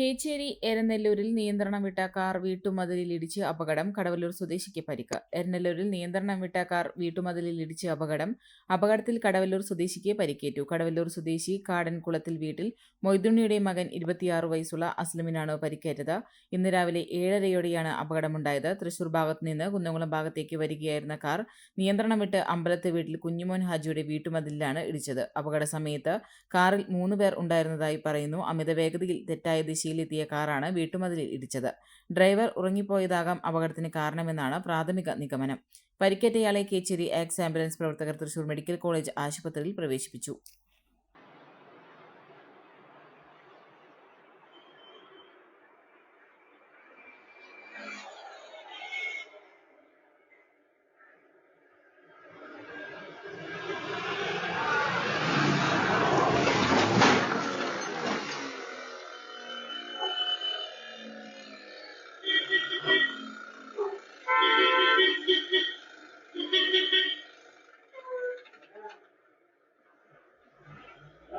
കേച്ചേരി എരനെല്ലൂരിൽ നിയന്ത്രണം വിട്ട കാർ വീട്ടുമതിലിടിച്ച് അപകടം കടവല്ലൂർ സ്വദേശിക്ക് പരിക്ക്. എരനെല്ലൂരിൽ നിയന്ത്രണം വിട്ട കാർ വീട്ടുമതിലിടിച്ച് അപകടം അപകടത്തിൽ കടവല്ലൂർ സ്വദേശിക്ക് പരിക്കേറ്റു. കടവല്ലൂർ സ്വദേശി കാടൻകുളത്തിൽ വീട്ടിൽ മൊയ്തുണ്ണിയുടെ മകൻ ഇരുപത്തിയാറ് വയസ്സുള്ള അസ്ലമിനാണ് പരിക്കേറ്റത്. ഇന്ന് രാവിലെ ഏഴരയോടെയാണ് അപകടമുണ്ടായത്. തൃശൂർ ഭാഗത്ത് നിന്ന് കുന്നംകുളം ഭാഗത്തേക്ക് വരികയായിരുന്ന കാർ നിയന്ത്രണം വിട്ട് അമ്പലത്തെ വീട്ടിൽ കുഞ്ഞുമോൻ ഹാജിയുടെ വീട്ടുമതിലാണ് ഇടിച്ചത്. അപകട സമയത്ത് കാറിൽ മൂന്ന് പേർ ഉണ്ടായിരുന്നതായി പറയുന്നു. അമിത വേഗതയിൽ തെറ്റായ ദിശയിലെത്തിയ കാറാണ് വീട്ടുമതിലിൽ ഇടിച്ചത്. ഡ്രൈവർ ഉറങ്ങിപ്പോയതാകാം അപകടത്തിന് കാരണമെന്നാണ് പ്രാഥമിക നിഗമനം. പരിക്കേറ്റയാളെ കേച്ചേരി ആക്സ് ആംബുലൻസ് പ്രവർത്തകർ തൃശൂർ മെഡിക്കൽ കോളേജ് ആശുപത്രിയിൽ പ്രവേശിപ്പിച്ചു.